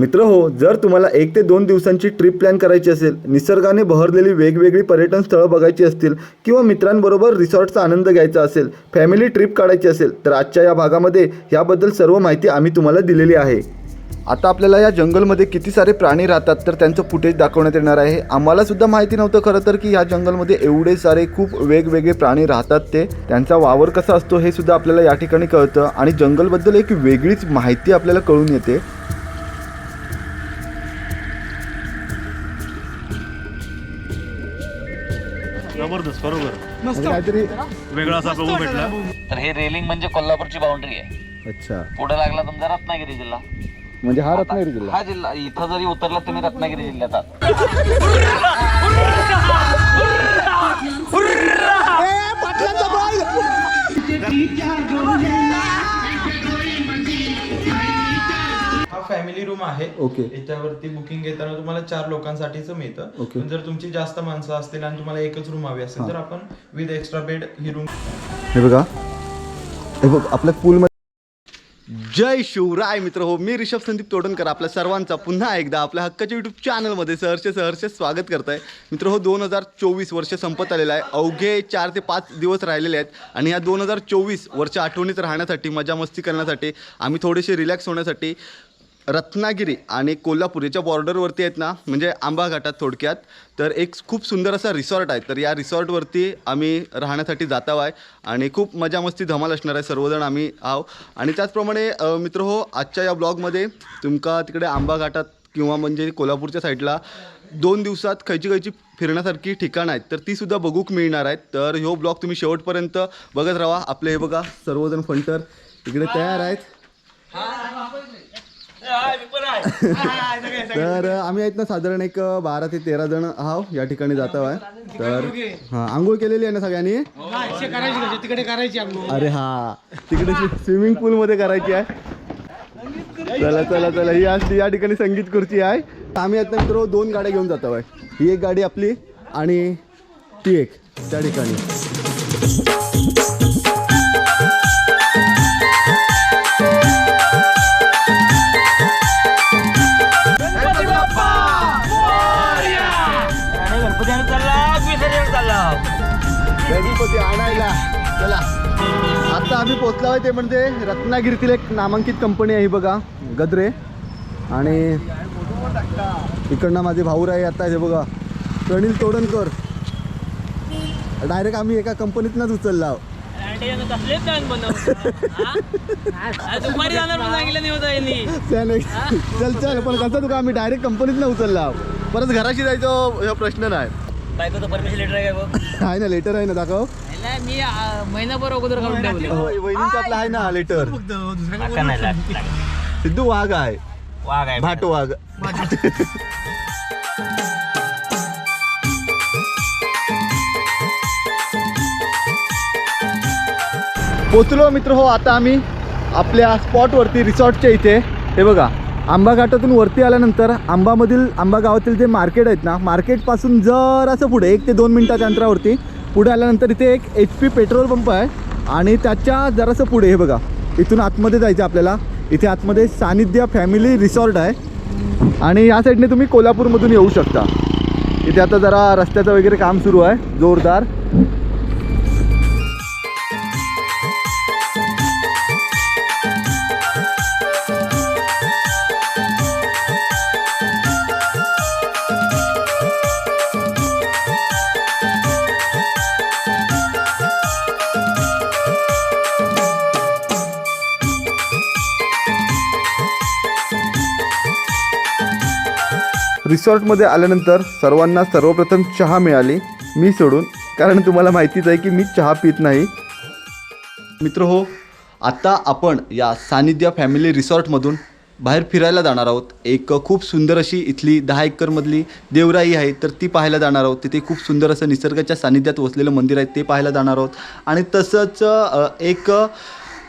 मित्र हो जर तुम्हाला एक ते दोन दिवसांची ट्रिप प्लॅन करायची असेल निसर्गाने बहरलेली वेगवेगळी पर्यटन स्थळं बघायची असतील किंवा मित्रांबरोबर रिसॉर्टचा आनंद घ्यायचा असेल फॅमिली ट्रिप काढायची असेल तर आजच्या या भागामध्ये याबद्दल सर्व माहिती आम्ही तुम्हाला दिलेली आहे. आता आपल्याला या जंगलमध्ये किती सारे प्राणी राहतात तर त्यांचं फुटेज दाखवण्यात येणार आहे. आम्हालासुद्धा माहिती नव्हतं खरं तर की या जंगलमध्ये एवढे सारे खूप वेगवेगळे प्राणी राहतात ते. त्यांचा वावर कसा असतो हे सुद्धा आपल्याला या ठिकाणी कळतं आणि जंगलबद्दल एक वेगळीच माहिती आपल्याला कळून येते. जबरदस्त बरोबर. म्हणजे काहीतरी वेगळा असा बघू भेटला. तर हे रेलिंग म्हणजे कोल्हापूरची बाउंड्री आहे. अच्छा. पुढे लागला तुमचा रत्नागिरी जिल्हा. म्हणजे हा रत्नागिरी जिल्हा. हा जिल्हा इथं जरी उतरला तुम्ही रत्नागिरी जिल्ह्यात आहात फॅमिली रूम आहे. ओके. याच्यावरती बुकिंग घेताना तुम्हाला चार लोकांसाठीच मिळतं. पण जर तुमची जास्त माणसं असतील आणि तुम्हाला एकच रूम हवी असेल तर आपण विथ एक्स्ट्रा बेड ही रूम हे बघा. हे बघ आपल्या पूलमध्ये जय शिवराय मित्र हो मी ऋषभ संदीप तोडणकर आपल्या सर्वांचा पुन्हा एकदा आपल्या हक्काच्या यूट्यूब चॅनलमध्ये सहर्ष सहर्ष स्वागत करत आहे मित्र हो दोन हजार चोवीस वर्ष संपत आलेलं आहे. अवघे चार ते पाच दिवस राहिलेले आहेत आणि या दोन हजार चोवीस वर्ष आठवणीत राहण्यासाठी मजा मस्ती करण्यासाठी आम्ही थोडेसे रिलॅक्स होण्यासाठी रत्नागिरी आणि कोल्हापूर याच्या बॉर्डरवरती आहेत ना म्हणजे आंबा घाटात थोडक्यात. तर एक खूप सुंदर असा रिसॉर्ट आहे. तर या रिसॉर्टवरती आम्ही राहण्यासाठी जात आहे आणि खूप मजा मस्ती धमाल असणार आहे. सर्वजण आम्ही आहो आणि त्याचप्रमाणे मित्र हो आजच्या या ब्लॉगमध्ये तुमका तिकडे आंबा घाटात किंवा म्हणजे कोल्हापूरच्या साईडला दोन दिवसात खयची खयची फिरण्यासारखी ठिकाणं आहेत. तर ती सुद्धा बघूक मिळणार आहेत. तर ह्यो ब्लॉग तुम्ही शेवटपर्यंत बघत राहा. आपले हे बघा सर्वजण फंटर इकडे तयार आहेत. तर आम्ही आहेत ना साधारण एक बारा ते तेरा जण आहोत. या ठिकाणी जात आहे तर हा आंघोळ केलेली आहे ना सगळ्यांनी? तिकडे करायची अरे हा तिकडे स्विमिंग पूल मध्ये करायची आहे. चला चला चला ही आज या ठिकाणी संगीत खुर्ची आहे. आम्ही आता मित्र दोन गाड्या घेऊन जातो आहे ही एक गाडी आपली आणि ती एक त्या ठिकाणी. पोचलो आहे ते म्हणजे रत्नागिरीतील एक नामांकित कंपनी आहे बघा गद्रे. आणि इकडनं माझे भाऊ आहे आता हे बघा. प्रणील तोडणकर. डायरेक्ट आम्ही एका कंपनीतनंच उचलला. चल चल पण कसं तुका आम्ही डायरेक्ट कंपनीतनं उचलला. परत घराशी जायचं हा प्रश्न नाही. परमिशन लेटर आहे ना लेटर आहे ना दाखव. मी महिनाभर अगोदर काढून ठेवलं हो, वहिनीचं आपलं आहे ना लेटर नाही. सिद्धू वाघ आहे. वाघ आहे भाट वाघ. पोचलो मित्र हो आता आम्ही आपल्या स्पॉटवरती रिसॉर्टच्या इथे. हे बघा आंबा घाटातून वरती आल्यानंतर आंबामधील आंबा गावातील जे मार्केट आहेत ना मार्केटपासून जरासं पुढे एक ते दोन मिनिटाच्या अंतरावरती. पुढे आल्यानंतर इथे एक एच पी पेट्रोल पंप आहे. आणि त्याच्या जरासं पुढे हे बघा इथून आतमध्ये जायचं आपल्याला. इथे आतमध्ये सानिध्य फॅमिली रिसॉर्ट आहे. आणि या साईडने तुम्ही कोल्हापूरमधून येऊ शकता. इथे आता जरा रस्त्याचं वगैरे काम सुरू आहे. जोरदार. रिसॉर्टमध्ये आल्यानंतर सर्वांना सर्वप्रथम चहा मिळाली. मी सोडून कारण तुम्हाला माहितीच आहे की मी चहा पित नाही. मित्र हो आत्ता आपण या सानिध्य फॅमिली रिसॉर्टमधून बाहेर फिरायला जाणार आहोत. एक खूप सुंदर अशी इथली दहा एकरमधली देवराई आहे तर ती पाहायला जाणार आहोत. तिथे खूप सुंदर असं निसर्गाच्या सानिध्यात वसलेलं मंदिर आहे ते पाहायला जाणार आहोत. आणि तसंच एक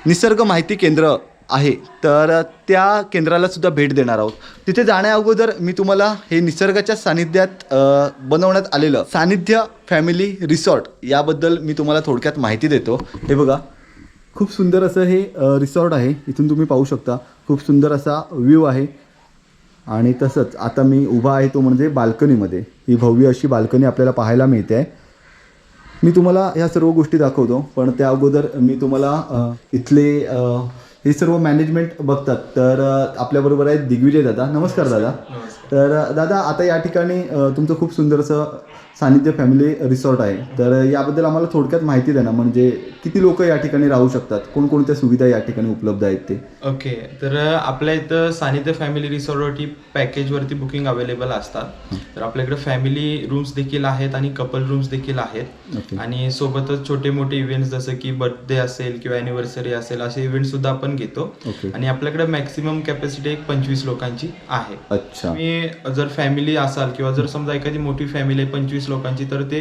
निसर्ग माहिती केंद्र आहे. तर त्या केंद्राला सुद्धा भेट देणार आहोत. तिथे जाण्या अगोदर मी तुम्हाला हे निसर्गाच्या सानिध्यात बनवण्यात आलेलं सानिध्य फॅमिली रिसॉर्ट याबद्दल मी तुम्हाला थोडक्यात माहिती देतो. हे बघा खूप सुंदर असं हे रिसॉर्ट आहे. इथून तुम्ही पाहू शकता. खूप सुंदर असा व्ह्यू आहे. आणि तसंच आता मी उभा आहे तो म्हणजे बाल्कनीमध्ये. ही भव्य अशी बाल्कनी आपल्याला पाहायला मिळते. आहे मी तुम्हाला ह्या सर्व गोष्टी दाखवतो. पण त्या अगोदर मी तुम्हाला इथले हे सर्व मॅनेजमेंट बघतात. तर आपल्याबरोबर आहेत दिग्विजय दादा. नमस्कार दादा. तर दादा आता या ठिकाणी तुमचं खूप सुंदरसं सानिध्य फॅमिली रिसॉर्ट आहे. तर याबद्दल आम्हाला थोडक्यात माहिती द्या ना म्हणजे किती लोक या ठिकाणी राहू शकतात? कोणकोणत्या सुविधा या ठिकाणी उपलब्ध आहेत ते? ओके तर आपल्या इथं सानिध्य फॅमिली रिसॉर्टवरती पॅकेजवरती बुकिंग अवेलेबल असतात. तर आपल्याकडे फॅमिली रूम्स देखील आहेत आणि कपल रूम्स देखील आहेत. आणि सोबतच छोटे मोठे इव्हेंट्स जसं की बर्थडे असेल किंवा अॅनिव्हर्सरी असेल असे इव्हेंट सुद्धा आपण घेतो. आणि आपल्याकडे मॅक्सिमम कॅपॅसिटी एक पंचवीस लोकांची आहे. अच्छा. तुम्ही जर फॅमिली असाल किंवा जर समजा एखादी मोठी फॅमिली आहे पंचवीस लोकांची तर ते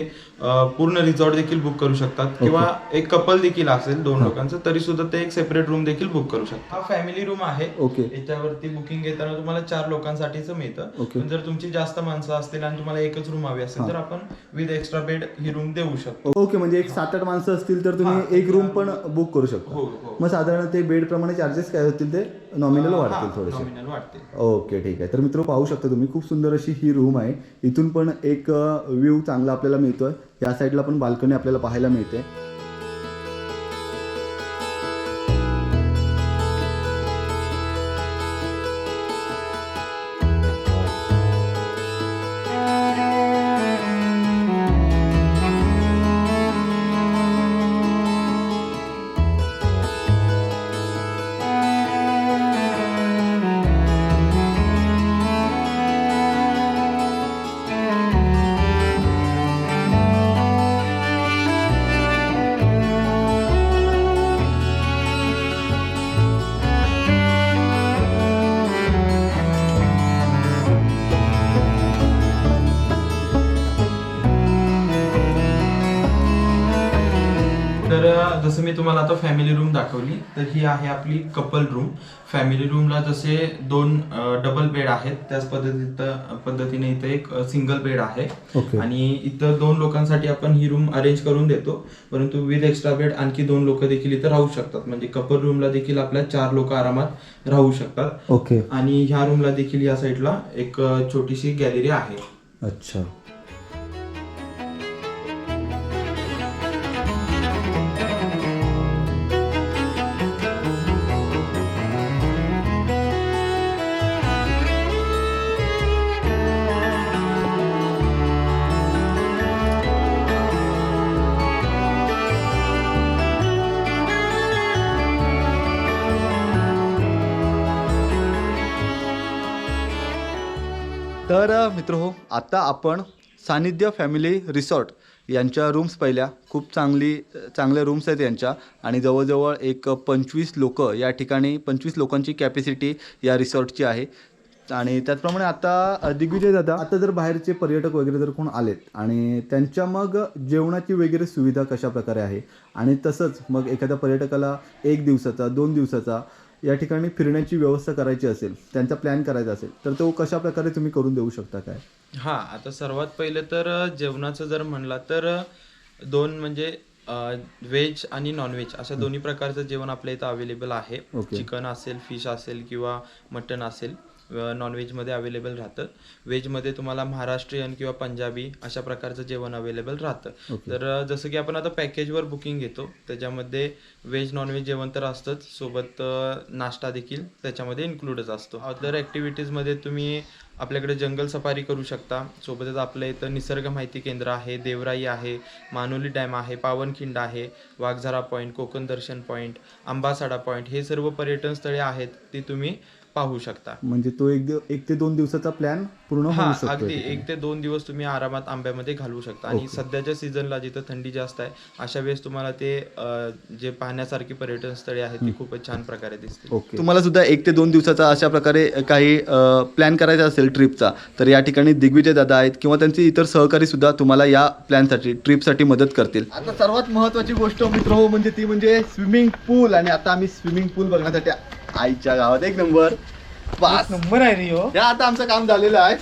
पूर्ण रिसॉर्ट देखील बुक करू शकतात. किंवा एक कपल देखील असेल दोन लोकांचं तरी सुद्धा ते एक सेपरेट रूम देखील बुक करू शकतात. हा फॅमिली रूम आहे. ओके. याच्यावरती बुकिंग घेताना तुम्हाला चार लोकांसाठीच मिळतं. पण जर तुमची जास्त माणसं असतील आणि तुम्हाला एकच रूम हवी असेल तर आपण विथ एक्स्ट्रा बेड ही रूम देऊ शकतो. ओके म्हणजे एक सात आठ माणसं असतील तर तुम्ही एक रूम पण बुक करू शकता. हो, हो. मग साधारण ते बेड प्रमाणे चार्जेस काय होतील ते? नॉमिनल वाढतील थोडेसे. नॉमिनल वाटते ओके ठीक आहे. तर मित्र पाहू शकता तुम्ही खूप सुंदर अशी ही रूम आहे. इथून पण एक व्ह्यू चांगला आपल्याला मिळतोय. या साईडला पण बाल्कनी आपल्याला पाहायला मिळते. जसं मी तुम्हाला आता फॅमिली रूम दाखवली तर ही आहे आपली कपल रूम फॅमिली रूमला जसे दोन डबल बेड आहेत त्याच पद्धतीत पद्धतीने इथं एक सिंगल बेड आहे. आणि इथं दोन लोकांसाठी आपण ही रूम अरेंज करून देतो. परंतु विथ एक्स्ट्रा बेड आणखी दोन लोक देखील इथं राहू शकतात. म्हणजे कपल रूमला देखील आपल्या चार लोक आरामात राहू शकतात. ओके आणि ह्या रूमला देखील या साईडला एक छोटीशी गॅलरी आहे. अच्छा. तर मित्र हो आता आपण सानिध्य फॅमिली रिसॉर्ट यांच्या रूम्स पहिल्या. खूप चांगली चांगल्या रूम्स आहेत यांच्या. आणि जवळजवळ एक पंचवीस लोक या ठिकाणी पंचवीस लोकांची कॅपॅसिटी या रिसॉर्टची आहे. आणि त्याचप्रमाणे आता दिग्विजय दादा आता जर बाहेरचे पर्यटक वगैरे जर कोण आलेत आणि त्यांच्या मग जेवणाची वगैरे सुविधा कशा प्रकारे आहे? आणि तसंच मग एखाद्या पर्यटकाला एक दिवसाचा दोन दिवसाचा या ठिकाणी फिरण्याची व्यवस्था करायची असेल त्यांचा प्लॅन करायचा असेल तर तो कशा प्रकारे तुम्ही करून देऊ शकता काय? हा आता सर्वात पहिले तर जेवणाचं जर म्हणला तर दोन म्हणजे व्हेज आणि नॉनव्हेज अशा दोन्ही प्रकारचं जेवण आपल्या इथं अवेलेबल आहे. चिकन असेल फिश असेल किंवा मटन असेल. नॉनव्हेजमध्ये अवेलेबल राहतं. व्हेजमध्ये तुम्हाला महाराष्ट्रीयन किंवा पंजाबी अशा प्रकारचं जेवण अवेलेबल राहतं. तर जसं की आपण आता पॅकेजवर बुकिंग घेतो त्याच्यामध्ये व्हेज नॉनव्हेज जेवण तर असतंच. सोबत नाश्ता देखील त्याच्यामध्ये इन्क्लूडच असतो. अदर ॲक्टिव्हिटीजमध्ये तुम्ही आपल्याकडे जंगल सफारी करू शकता. सोबतच आपल्या इथं निसर्ग माहिती केंद्र आहे देवराई आहे मानोली डॅम आहे पावनखिंड आहे Waghzara point Konkan Darshan point Ambasada point हे सर्व पर्यटन स्थळे आहेत ती तुम्ही पाहू शकता. म्हणजे तो एक एक ते दोन दिवसाचा प्लॅन पूर्ण हा होऊ शकतो अगदी. एक ते दोन दिवस तुम्ही आरामात आंब्यामध्ये घालवू शकता. आणि सध्याच्या सीझनला जिथं थंडी जास्त आहे अशा वेळेस तुम्हाला ते जे पाहण्यासारखी पर्यटन स्थळे आहेत ती खूपच छान प्रकारे दिसतील. ओके. तुम्हाला सुद्धा एक ते दोन दिवसाचा अशा प्रकारे काही प्लॅन करायचा असेल ट्रिपचा तर या ठिकाणी दिग्विजय दादा आहेत किंवा त्यांचे इतर सहकारी सुद्धा तुम्हाला या प्लॅनसाठी ट्रिपसाठी मदत करतील. आता सर्वात महत्त्वाची गोष्ट मित्र हो म्हणजे ती म्हणजे स्विमिंग पूल आणि आता आम्ही स्विमिंग पूल बघण्यासाठी आईच्या गावात. एक नंबर. पाच नंबर आहे रे हो. या आता आमचं काम झालेलं आहे.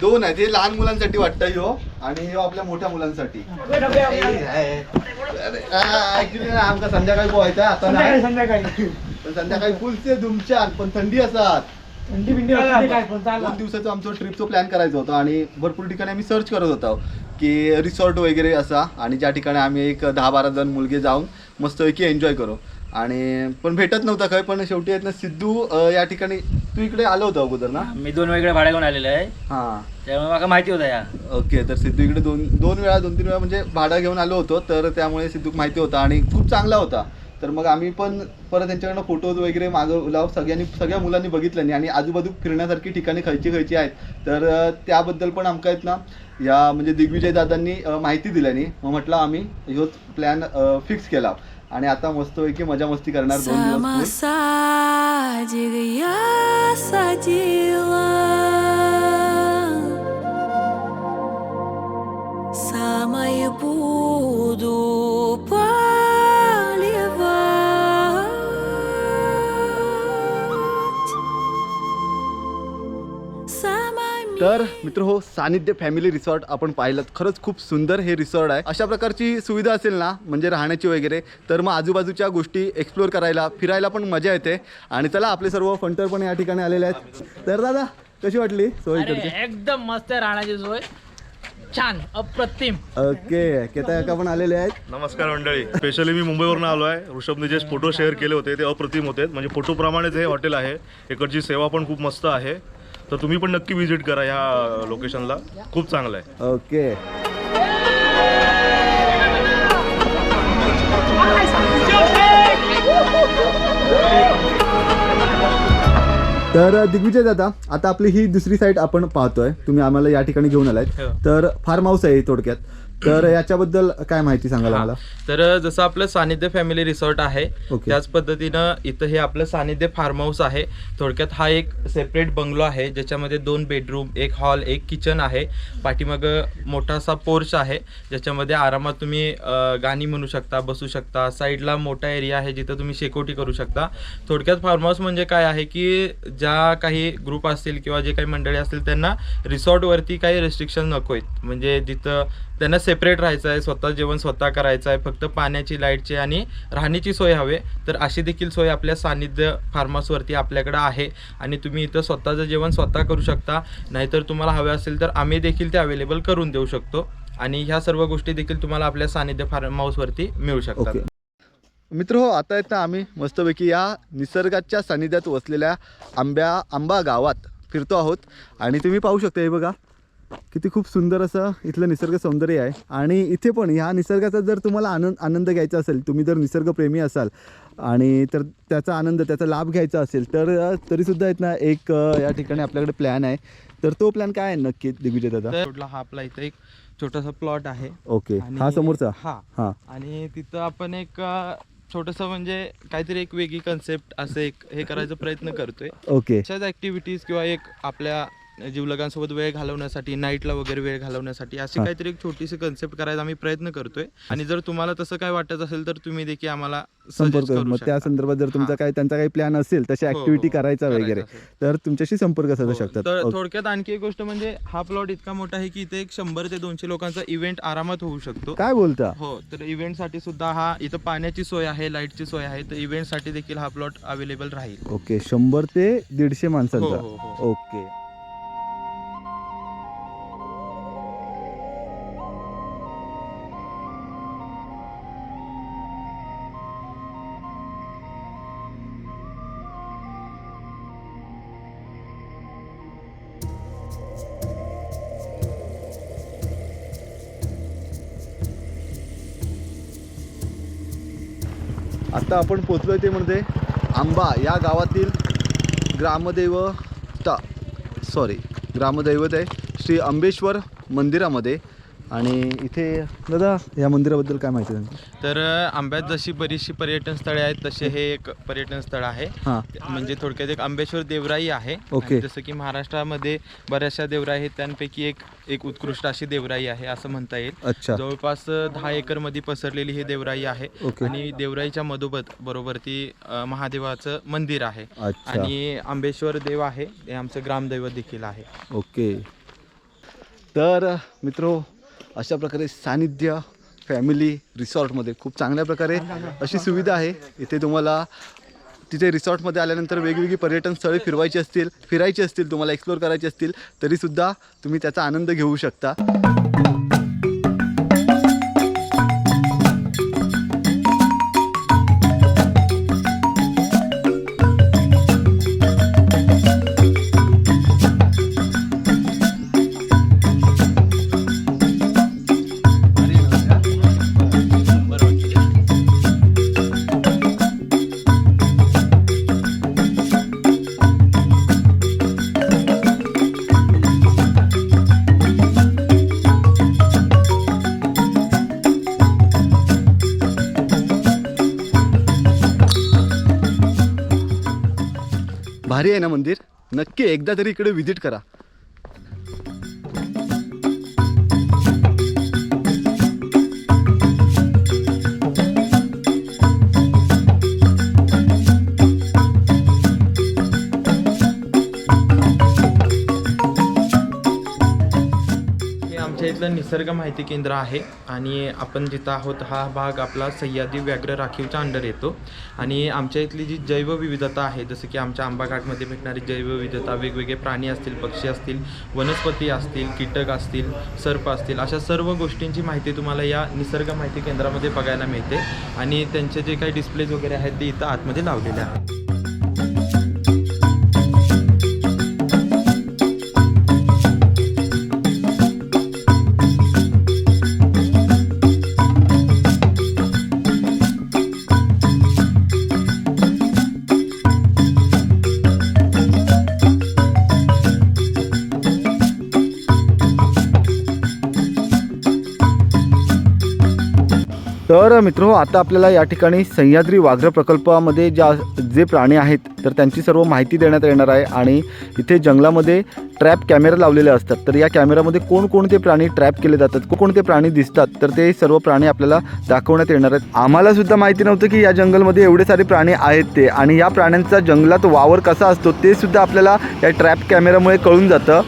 दोन आहे ते लहान मुलांसाठी वाटतं ह्यो आणि ह्यो आपल्या मोठ्या मुलांसाठी. ऍक्च्युली आमका संध्याकाळी पोहायचं आता नाही. संध्याकाळी संध्याकाळी. पण संध्याकाळी फुलचे धुमशान पण थंडी असतात. थंडी बिंडी असते काय पण चालला. दोन दिवसाचं आमचं ट्रिपचं प्लॅन करायचं होतं आणि भरपूर ठिकाणी आम्ही सर्च करत होतो की रिसॉर्ट वगैरे असा. आणि ज्या ठिकाणी आम्ही एक दहा बारा जण मुलगे जाऊन मस्तपैकी एन्जॉय करू. आणि पण भेटत नव्हता काय पण शेवटी आहेत ना सिद्धू अं, या ठिकाणी तू इकडे आलो होता अगोदर ना? मी दोन वेगळे भाड्या घेऊन आलेले आहे. हां. त्यामुळे मला माहिती होतं या. ओके तर सिद्धू इकडे दोन दोन वेळा दोन तीन वेळा म्हणजे भाडं घेऊन आलो होतो तर त्यामुळे सिद्धूक माहिती होता आणि खूप चांगला होता. तर मग आम्ही पण परत त्यांच्याकडनं फोटोज वगैरे मागवला सगळ्यांनी सगळ्या मुलांनी बघितलं नाही आणि आजूबाजू फिरण्यासारखी ठिकाणी खयची खयची आहेत. तर अं, त्याबद्दल पण आमका आहेत ना या म्हणजे दिग्विजय दादांनी माहिती दिल्यानी मग म्हटलं आम्ही ह्योच प्लॅन फिक्स केला. आणि आता मस्तपैकी मजा मस्ती करणार दोन दिवस तर मित्र हो सानिध्य फॅमिली रिसॉर्ट आपण पाहिलं. खरंच खूप सुंदर हे रिसॉर्ट आहे. अशा प्रकारची सुविधा असेल ना म्हणजे राहण्याची वगैरे तर मग आजूबाजूच्या गोष्टी एक्सप्लोअर करायला फिरायला पण मजा येते. आणि चला आपले सर्व फंटर पण या ठिकाणी आलेले आहेत. तर दादा कशी वाटली सोय इकडची? एकदम मस्त आहे राहण्याची सोय. छान अप्रतिम. ओके केता काका पण आलेले आहेत. नमस्कार मंडळी. स्पेशली मी मुंबईवरून आलो आहे. ऋषभने जे फोटो शेअर केले होते. ते अप्रतिम होते. म्हणजे फोटोप्रमाणेच हे हॉटेल आहे. इकडची सेवा पण खूप मस्त आहे. तर तुम्ही पण नक्की व्हिजिट करा ह्या लोकेशनला. खूप चांगलं आहे. ओके. तर दिग्विजय दादा आता आपली ही दुसरी साईड आपण पाहतोय. तुम्ही आम्हाला या ठिकाणी घेऊन आलाय. हो. तर फार्म हाऊस आहे थोडक्यात. तर याच्याबद्दल काय माहिती सांगाल आम्हाला? तर जसं आपलं सानिध्य फॅमिली रिसॉर्ट आहे. त्याच पद्धतीनं इथं हे आपलं सानिध्य फार्म हाऊस आहे. थोडक्यात हा एक सेपरेट बंगलो आहे ज्याच्यामध्ये दोन बेडरूम एक हॉल एक किचन आहे. पाठीमाग मोठासा पोर्च आहे ज्याच्यामध्ये आरामात तुम्ही गाणी म्हणू शकता बसू शकता. साईडला मोठा एरिया आहे जिथं तुम्ही शेकोटी करू शकता. थोडक्यात फार्म हाऊस म्हणजे काय आहे की ज्या काही ग्रुप असतील किंवा जे काही मंडळी असतील त्यांना रिसॉर्टवरती काही रेस्ट्रिक्शन नको आहेत म्हणजे जिथं त्यांना सेपरेट राहायचं आहे स्वतः जेवण स्वतः करायचं आहे फक्त पाण्याची लाईटची आणि राहण्याची सोय हवे. तर अशी देखील सोय आपल्या सानिध्य फार्मासवरती आपल्याकडे आहे. आणि तुम्ही इथं स्वतःचं जेवण स्वतः करू शकता. नाहीतर तुम्हाला हवे असेल तर आम्ही देखील ते अवेलेबल करून देऊ शकतो. आणि ह्या सर्व गोष्टी देखील तुम्हाला आपल्या सानिध्य फार्म हाऊसवरती मिळू शकतात. मित्र हो आता येतं आम्ही मस्तपैकी या निसर्गाच्या सानिध्यात वसलेल्या आंब्या आंबा गावात फिरतो आहोत. आणि तुम्ही पाहू शकता हे बघा. किती खूप सुंदर असं इथलं निसर्ग सौंदर्य आहे. आणि इथे पण ह्या निसर्गाचा जर तुम्हाला आनंद आनंद घ्यायचा असेल तुम्ही जर निसर्गप्रेमी असाल आणि तर त्याचा आनंद त्याचा लाभ घ्यायचा असेल तर तरीसुद्धा आहेत ना एक या ठिकाणी आपल्याकडे प्लॅन आहे. तर तो प्लॅन काय आहे नक्की दिग्विजय दादा? हा आपला इथं एक छोटासा प्लॉट आहे. ओके हा समोरचा? हा. हां. आणि तिथं आपण एक छोटस म्हणजे काहीतरी एक वेगळी कन्सेप्ट असं एक हे करायचा प्रयत्न करतोय. ओके अशाच ऍक्टिव्हिटीज किंवा एक आपल्या जीवलगांसोबत वेळ घालवण्यासाठी नाईटला वगैरे वेळ घालवण्यासाठी अशी हा. काहीतरी एक छोटीशी कन्सेप्ट करायचा आम्ही प्रयत्न करतोय आणि जर तुम्हाला तसं काय वाटत असेल तर तुम्ही देखील आम्हाला संपर्क मग त्या. संदर्भात जर तुमचा हा. काही त्यांचा काही प्लॅन असेल तशी हो, ऍक्टिव्हिटी हो. करायचा करायचा वगैरे. तर तुमच्याशी संपर्क साधू हो, शकतात तर. थोडक्यात आणखी एक गोष्ट म्हणजे हा प्लॉट इतका मोठा आहे की इथे एक शंभर ते दोनशे लोकांचा इव्हेंट आरामात होऊ शकतो काय बोलता हो तर इव्हेंटसाठी सुद्धा हा इथं पाण्याची सोय आहे लाईटची सोय आहे तर इव्हेंटसाठी देखील हा प्लॉट अवेलेबल राहील ओके शंभर ते दीडशे हो माणसांचा हो हो ओके आत्ता आपण पोचलो ते म्हणजे आंबा या गावातील ग्रामदैवता सॉरी ग्रामदैवत आहे. श्री अंबेश्वर मंदिरामध्ये. आणि इथे दादा या मंदिराबद्दल काय माहिती आहे? तर आंब्यात जशी बरीचशी पर्यटन स्थळे आहेत तसे हे एक पर्यटन स्थळ आहे. हां. म्हणजे थोडक्यात एक आंबेश्वर देवराई आहे. ओके. आणि जसं की महाराष्ट्रामध्ये बऱ्याचशा देवराई आहेत त्यांपैकी एक एक उत्कृष्ट अशी देवराई आहे असं म्हणता येईल. अच्छा. जवळपास दहा एकरमध्ये पसरलेली ही देवराई आहे. ओके. आणि देवराईच्या मधोमध बरोबर ती अ, महादेवाचं मंदिर आहे. अच्छा. आणि आंबेश्वर देव आहे हे आमचं ग्रामदैवत देखील आहे. ओके. तर मित्रो अशा प्रकारे सानिध्य फॅमिली रिसॉर्टमध्ये खूप चांगल्या प्रकारे अशी सुविधा आहे. इथे तुम्हाला तिथे रिसॉर्टमध्ये आल्यानंतर वेगवेगळी पर्यटन स्थळे फिरवायची असतील फिरायची असतील तुम्हाला एक्सप्लोअर करायची असतील तरीसुद्धा तुम्ही त्याचा आनंद घेऊ शकता. भारी आहे ना मंदिर? नक्की एकदा तरी इकडे व्हिजिट करा. इथलं निसर्ग माहिती केंद्र आहे आणि आपण जिथं आहोत हा भाग आपला सह्याद्री व्याघ्र राखीवच्या अंडर येतो. आणि आमच्या इथली जी जैवविविधता आहे जसं की आमच्या आंबाघाटमध्ये भेटणारी जैवविविधता वेगवेगळे प्राणी असतील पक्षी असतील वनस्पती असतील कीटक असतील सर्प असतील अशा सर्व गोष्टींची माहिती तुम्हाला या निसर्ग माहिती केंद्रामध्ये बघायला मिळते. आणि त्यांचे जे काही डिस्प्लेज वगैरे आहेत ते इथं आतमध्ये लावलेले आहेत. तर मित्र आता आपल्याला या ठिकाणी सह्याद्री व्याघ्र प्रकल्पामध्ये ज्या जे प्राणी आहेत तर त्यांची सर्व माहिती देण्यात येणार आहे आणि इथे जंगलामध्ये ट्रॅप कॅमेरा लावलेले असतात. तर या कॅमेरामध्ये कोणकोणते प्राणी ट्रॅप केले जातात कोणते प्राणी दिसतात तर ते सर्व प्राणी आपल्याला दाखवण्यात येणार आहेत. आम्हाला सुद्धा माहिती नव्हतं की या जंगलमध्ये एवढे सारे प्राणी आहेत ते आणि या प्राण्यांचा जंगलात वावर कसा असतो ते सुद्धा आपल्याला या ट्रॅप कॅमेरामुळे कळून जातं.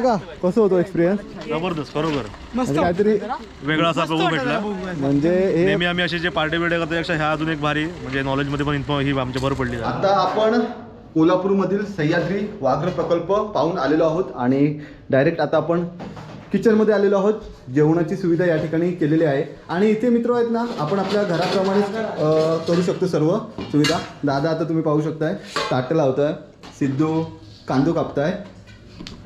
का कसं होतो एक्सपिरियन्स जबरदस्त बरोबर म्हणजे काहीतरी वेगळा असा प्रभू भेटला. म्हणजे हे नेहमी आम्ही असे जे पार्टी बिर्टी करतो त्यापेक्षा ह्या अजून एक भारी म्हणजे नॉलेजमध्ये पण इन्फॉ ही आमच्या भर पडली. आता आपण कोल्हापूरमधील सह्याद्री व्याघ्र प्रकल्प पाहून आलेलो आहोत आणि डायरेक्ट आता आपण किचनमध्ये आलेलो आहोत. जेवणाची सुविधा या ठिकाणी केलेली आहे. आणि इथे मित्र आहेत ना आपण आपल्या घराप्रमाणेच अं, करू शकतो सर्व सुविधा. दादा आता तुम्ही पाहू शकताय. ताटं लावताय. सिद्धू कांदो कापताय.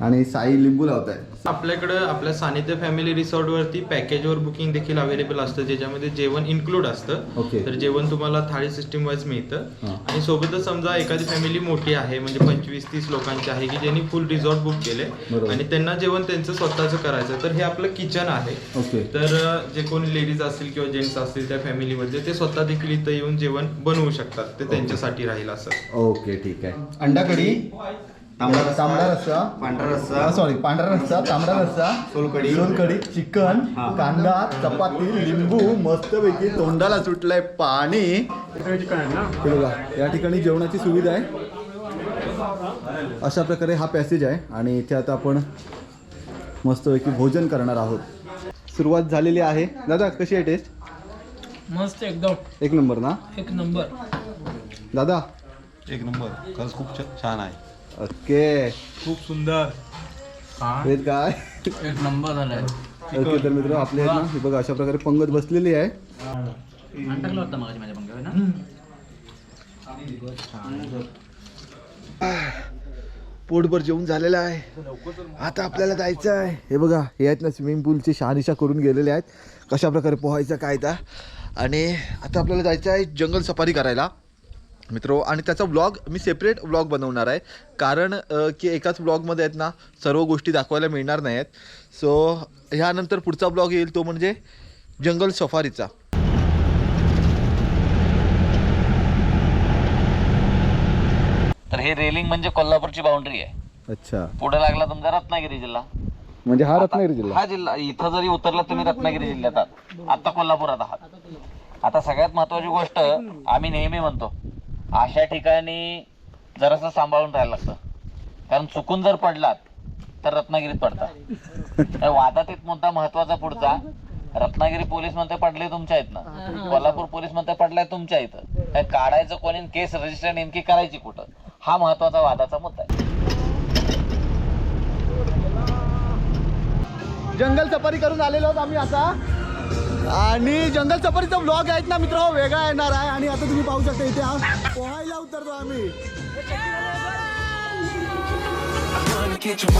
आणि साई लिंबू लावताय आपल्याकडं आपल्या सानिध्य फॅमिली रिसॉर्टवरती पॅकेजवर बुकिंग देखील अवेलेबल असतं ज्याच्यामध्ये जेवण इन्क्लूड असतं. ओके. तर जेवण तुम्हाला थाळी सिस्टीम वाईज मिळतं. हां. आणि सोबतच समजा एखादी फॅमिली मोठी आहे म्हणजे पंचवीस तीस लोकांची आहे की ज्यांनी फुल रिसॉर्ट बुक केले बरोबर. आणि त्यांना जेवण त्यांचं स्वतःचं करायचं तर हे आपलं किचन आहे. ओके. तर अ, जे कोणी लेडीज असतील किंवा जेंट्स असतील त्या फॅमिलीमध्ये ते स्वतः देखील इथं येऊन जेवण बनवू शकतात. ते त्यांच्यासाठी राहील असं. ओके ठीक आहे. अंडा कढी तांबडा तांबडा रस्सा. पांढरा रस्सा. सॉरी पांढरा रस्सा तांबडा रस्सा. सोलकढी. सोलकढी चिकन कांदा चपाती लिंबू मस्तपैकी तोंडाला सुटलंय पाणी. हे बघा या ठिकाणी जेवणाची सुविधा आहे. अशा प्रकारे हा पॅसेज आहे आणि इथे आता आपण मस्तपैकी भोजन करणार आहोत. सुरुवात झालेली आहे. दादा कशी आहे टेस्ट मस्त एकदम. एक नंबर ना? एक नंबर. दादा? एक नंबर. खरंच खूप छ- छान आहे. ओके. खूप सुंदर. हे? काय? एक नंबर झालाय. ओके तर मित्र आपले आहेत ना हे बघा अशा प्रकारे पंगत बसलेली आहे. टाकलं होतं माझ्या माझ्या पंख्यावर ना? पोटभर जेवून झालेलं आहे. आता आपल्याला जायचं आहे. हे बघा हे आहेत ना स्विमिंग पूलची शहानिशा करून गेलेले आहेत. कशा प्रकारे पोहायचं काय त्या आणि आता आपल्याला जायचं आहे जंगल सफारी करायला. मित्रो आणि त्याचा ब्लॉग मी सेपरेट ब्लॉग बनवणार आहे. कारण की एकाच ब्लॉगमध्ये आहेत ना सर्व गोष्टी दाखवायला मिळणार नाही आहेत सो ह्यानंतर पुढचा ब्लॉग येईल तो म्हणजे जंगल सफारीचा. तर हे रेलिंग म्हणजे कोल्हापूरची बाउंड्री आहे. अच्छा. पुढे लागला तुमचा रत्नागिरी जिल्हा. म्हणजे हा रत्नागिरी जिल्हा. हा जिल्हा इथं जरी उतरला तुम्ही रत्नागिरी जिल्ह्यात. आहात आता कोल्हापुरात आहात. आता सगळ्यात महत्वाची गोष्ट आम्ही नेहमी म्हणतो अशा ठिकाणी जरासं सांभाळून राहायला लागतं. कारण चुकून जर पडलात तर रत्नागिरीत पडता. तर वादात एक मुद्दा महत्त्वाचा पुढचा. रत्नागिरी पोलीस म्हणते पडले तुमच्या आहेत ना कोल्हापूर पोलीस म्हणते पडलाय तुमच्या इथं. काय काढायचं कोणी केस रजिस्टर नेमकी करायची कुठं? हा महत्त्वाचा वादाचा मुद्दा आहे. जंगल सफारी करून आलेलो आहोत आम्ही आता. आणि जंगल सफरीचा ब्लॉग आहेत ना मित्र हो, वेगळा येणार आहे. आणि आता तुम्ही पाहू शकता इथे पोहायला उतरतो आम्ही. I wanna get it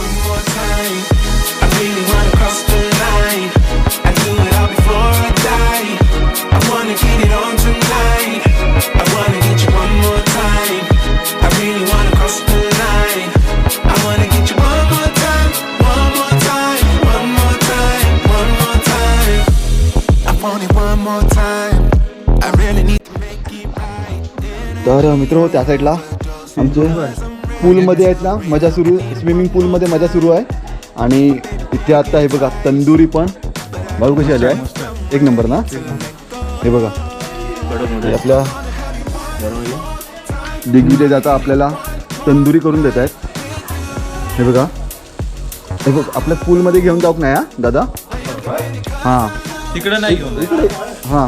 on tonight. I wanna get तर मित्र त्या साईडला. आमचे पूलमध्ये आहेत ना मजा सुरू स्विमिंग पूलमध्ये मजा सुरू आहे. आणि इथे आता हे बघा तंदुरी पण. बघू कशी आली आहे? एक नंबर ना? हे बघा. हे आपल्या दिग्विजय जाता आपल्याला तंदुरी करून देत आहेत. हे बघा. हे बघ आपल्या पूलमध्ये घेऊन जाऊ नाही हा? दादा? हां. तिकडे नाही हां.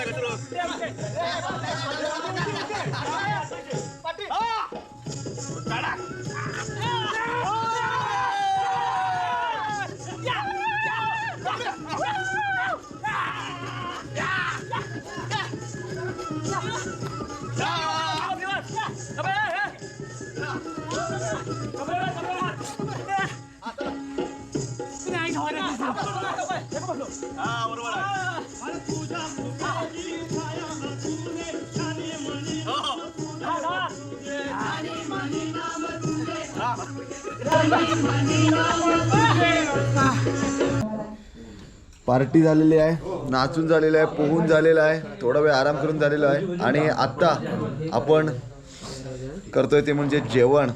पार्टी झालेली आहे नाचून झालेलं आहे पोहून झालेलं आहे थोडा वेळ आराम करून झालेलो आहे. आणि आत्ता आपण करतोय ते म्हणजे जेवण.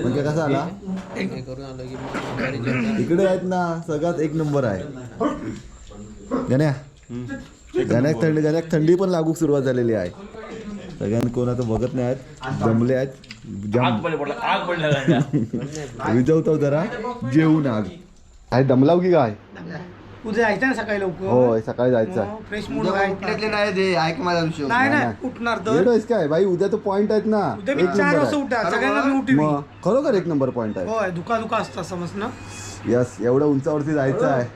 म्हणजे कसा आला? इकडे आहेत ना सगळ्यात एक नंबर आहे. गण्या गण्याक थंडी गण्याक थंडी पण लागू सुरुवात झालेली आहे. सगळ्यांनी कोण आता बघत नाही आहेत जमले आहेत जम विजवतो जरा जेवून आग. काय दमलाव की काय? उद्या जायचं ना सकाळी लवकर? होय सकाळी जायचं आहे. फ्रेश मूड नाही नाही, नाही नाही. उठणार तर. येडोयस काय? बाई उद्या तो पॉइंट आहेत ना. उद्या मी एक चार नंबर वाजता आहे. उठा सगळ्यांना मी खरोखर एक नंबर पॉइंट आहे. होय दुका दुका असतात समज ना यस एवढं उंचावरती जायचं आहे.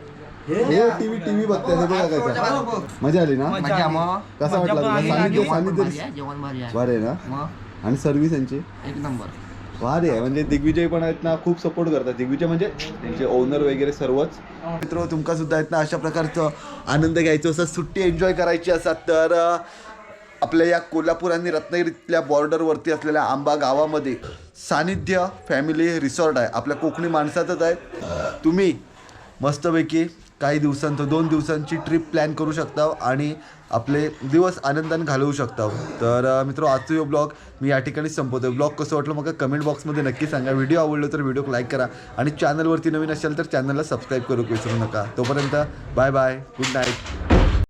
हे टीव्ही टीव्ही बघताय हे बघा काय मजा आली ना? कसा वाटला तुला? सानिध्य बरे ना? आणि सर्व्हिस यांची? एक नंबर. भारी आहे. म्हणजे दिग्विजय पण आहेत ना खूप सपोर्ट करतात. दिग्विजय म्हणजे त्यांचे ओनर वगैरे सर्वच. मित्र तुमका सुद्धा आहेत ना अशा प्रकारचं आनंद घ्यायचं. असं सुट्टी एन्जॉय करायची असतात तर अं, आपल्या या कोल्हापूर आणि रत्नागिरीतल्या बॉर्डरवरती असलेल्या आंबा गावामध्ये सानिध्य फॅमिली रिसॉर्ट आहे. आपल्या कोकणी माणसातच आहे तुम्ही मस्तपैकी काही दिवसांचं दोन दिवसांची ट्रिप प्लॅन करू शकता आणि आपले दिवस आनंदाने घालवू शकता तर मित्र आजचा यो ब्लॉग मी या ठिकाणी संपवतो ब्लॉग कसं वाटलं मग कमेंट बॉक्समध्ये नक्की सांगा. व्हिडिओ आवडलो तर व्हिडिओ लाईक करा आणि चॅनलवरती नवीन असेल तर चॅनलला सबस्क्राईब करू विसरू नका. तोपर्यंत बाय बाय गुड नाईट